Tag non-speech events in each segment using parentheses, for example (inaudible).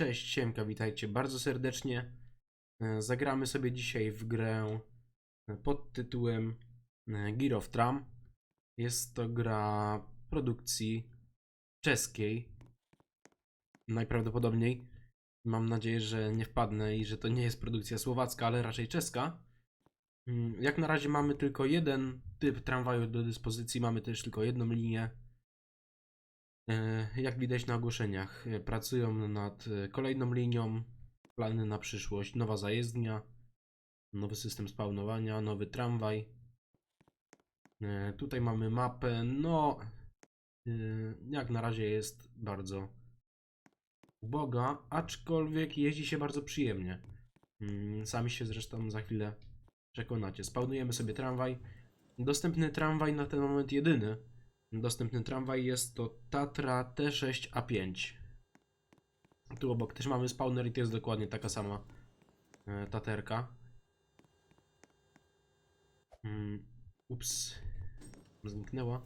Cześć, Siemka, witajcie bardzo serdecznie. E, Zagramy sobie dzisiaj w grę e, pod tytułem e, Gear of Tram. Jest to gra produkcji czeskiej. Najprawdopodobniej. Mam nadzieję, że nie wpadnę i że to nie jest produkcja słowacka, ale raczej czeska. Mm, Jak na razie mamy tylko jeden typ tramwaju do dyspozycji, mamy też tylko jedną linię. E, Jak widać na ogłoszeniach, e, pracują nad e, kolejną linią, plany na przyszłość, nowa zajezdnia, nowy system spawnowania, nowy tramwaj. Tutaj mamy mapę, no jak na razie jest bardzo uboga, aczkolwiek jeździ się bardzo przyjemnie. Mm, Sami się zresztą za chwilę przekonacie. Spawnujemy sobie tramwaj. Dostępny tramwaj na ten moment jedyny Dostępny tramwaj jest to Tatra T6A5. Tu obok też mamy spawner i to jest dokładnie taka sama e, taterka. Mm, ups, zniknęła.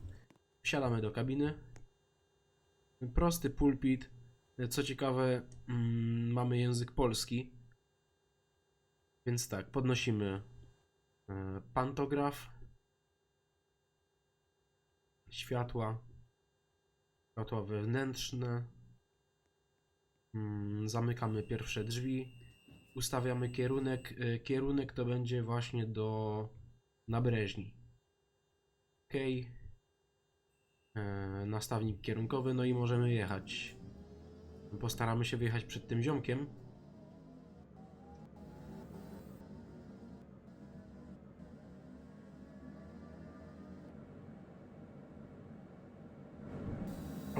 Wsiadamy do kabiny. Prosty pulpit. E, Co ciekawe, mm, mamy język polski. Więc tak, podnosimy e, pantograf światła, światła wewnętrzne. Mm, Zamykamy pierwsze drzwi. Ustawiamy kierunek. y, Kierunek to będzie właśnie do nabreżni. OK. E, Nastawnik kierunkowy, no i możemy jechać. Postaramy się wyjechać przed tym ziomkiem.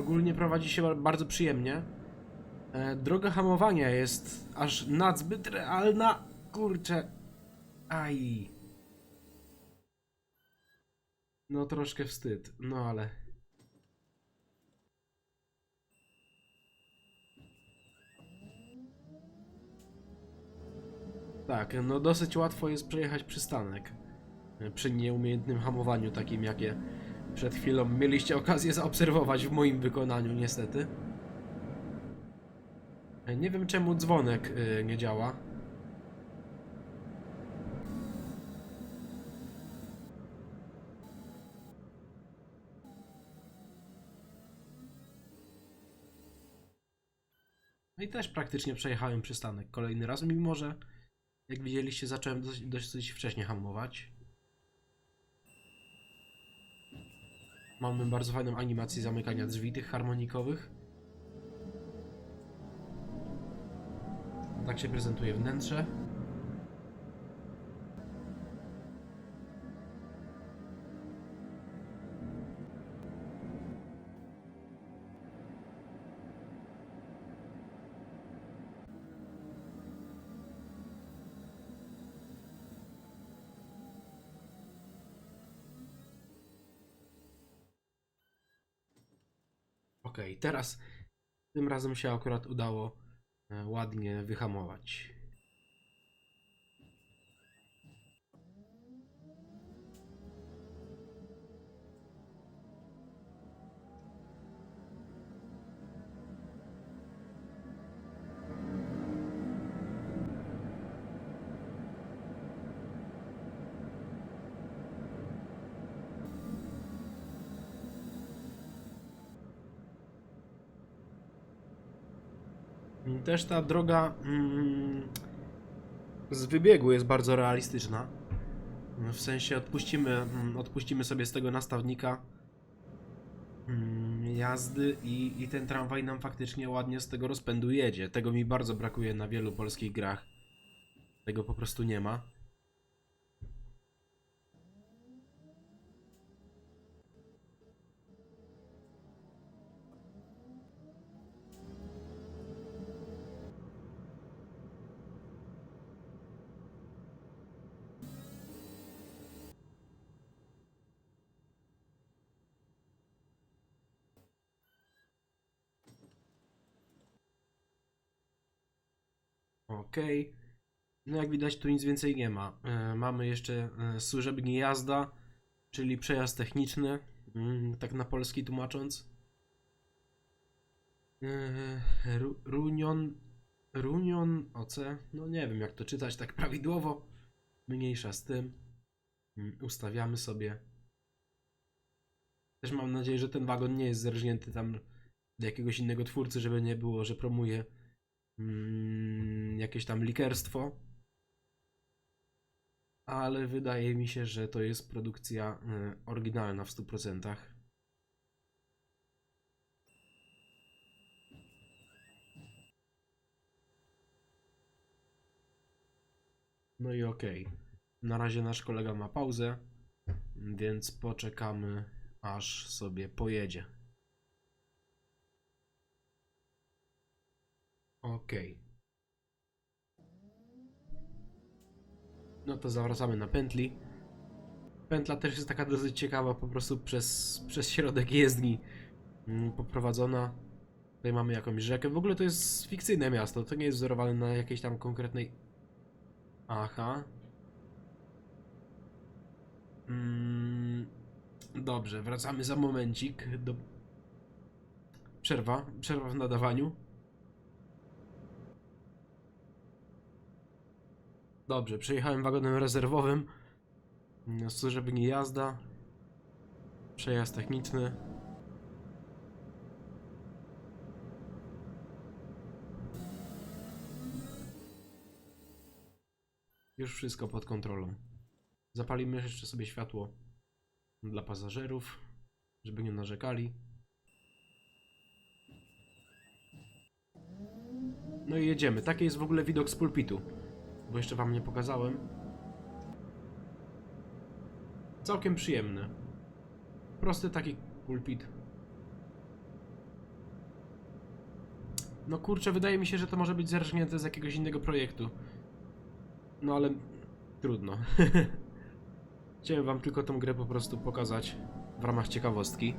Ogólnie prowadzi się ba- bardzo przyjemnie. E, droga hamowania jest aż nadzbyt realna. Kurczę. Aj. No troszkę wstyd, no ale. Tak, no dosyć łatwo jest przejechać przystanek. e, Przy nieumiejętnym hamowaniu, takim jakie przed chwilą mieliście okazję zaobserwować w moim wykonaniu, niestety. E, Nie wiem czemu dzwonek y, nie działa. No i też praktycznie przejechałem przystanek kolejny raz, mimo że jak widzieliście zacząłem dosyć, dosyć wcześnie hamować. Mamy bardzo fajną animację zamykania drzwi tych harmonikowych. Tak się prezentuje wnętrze. Ok, teraz tym razem się akurat udało e, ładnie wyhamować. Też ta droga mm, z wybiegu jest bardzo realistyczna. W sensie odpuścimy, mm, odpuścimy sobie z tego nastawnika mm, jazdy i, i ten tramwaj nam faktycznie ładnie z tego rozpędu jedzie. Tego mi bardzo brakuje na wielu polskich grach. Tego po prostu nie ma. Ok. No jak widać tu nic więcej nie ma. E, mamy jeszcze e, służebnie jazda, czyli przejazd techniczny, mm, tak na polski tłumacząc. E, Ru- Runion Runion OC, no nie wiem jak to czytać tak prawidłowo. Mniejsza z tym. Mm, Ustawiamy sobie. Też mam nadzieję, że ten wagon nie jest zerżnięty tam do jakiegoś innego twórcy, żeby nie było, że promuje mm, jakieś tam likerstwo. Ale wydaje mi się, że to jest produkcja y, oryginalna w 100%. No i okej. Na razie nasz kolega ma pauzę, więc poczekamy, aż sobie pojedzie. Okej. No to zawracamy na pętli. Pętla też jest taka dosyć ciekawa, po prostu przez, przez środek jezdni mm, poprowadzona. Tutaj mamy jakąś rzekę. W ogóle to jest fikcyjne miasto, to nie jest wzorowane na jakiejś tam konkretnej Aha. Mm, dobrze, wracamy za momencik do. Przerwa, przerwa w nadawaniu. Dobrze, przejechałem wagonem rezerwowym. Służby nie jazda. Przejazd techniczny. Już wszystko pod kontrolą. Zapalimy jeszcze sobie światło dla pasażerów, żeby nie narzekali. No i jedziemy. Taki jest w ogóle widok z pulpitu, bo jeszcze wam nie pokazałem. Całkiem przyjemny. Prosty taki pulpit. No kurczę, wydaje mi się, że to może być zerżnięte z jakiegoś innego projektu. No ale trudno. (laughs) Chciałem wam tylko tą grę po prostu pokazać w ramach ciekawostki.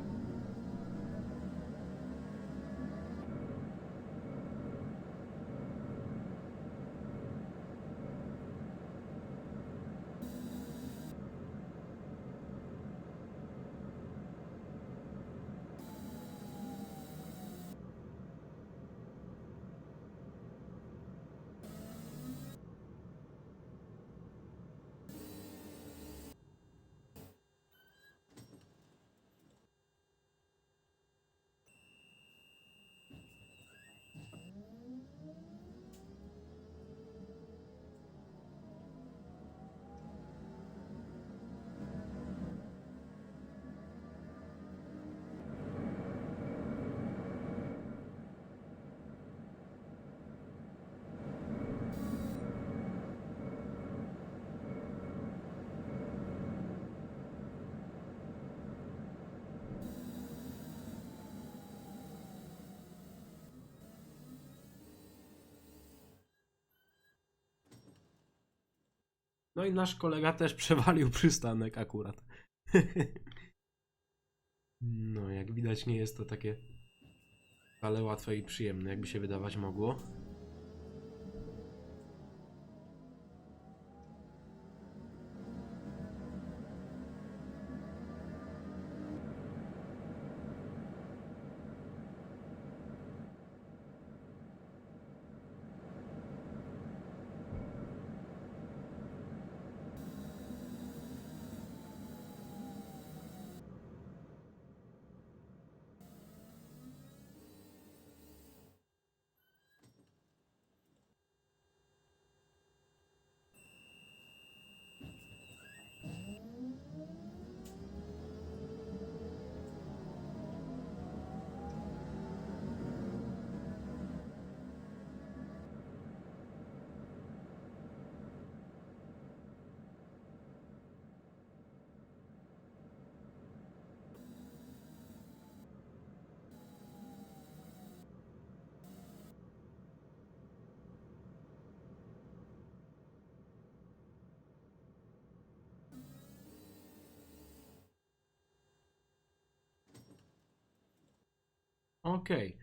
No i nasz kolega też (laughs) przewalił przystanek akurat. (laughs) No, jak widać nie jest to takie ale łatwe i przyjemne, jakby się wydawać mogło. Okej.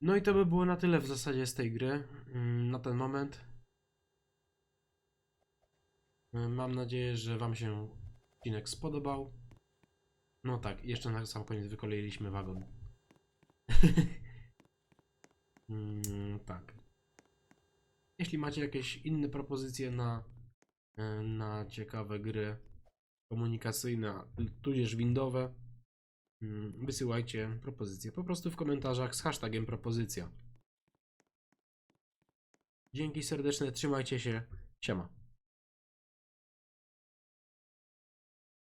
No i to by było na tyle w zasadzie z tej gry mm, na ten moment. Y, Mam nadzieję, że Wam się odcinek spodobał. No tak, jeszcze na sam koniec wykoleiliśmy wagon. (laughs) Mm, tak. Jeśli macie jakieś inne propozycje na, e, na ciekawe gry komunikacyjne, tudzież windowe, wysyłajcie propozycje po prostu w komentarzach z hashtagiem propozycja. Dzięki serdeczne, trzymajcie się, siema.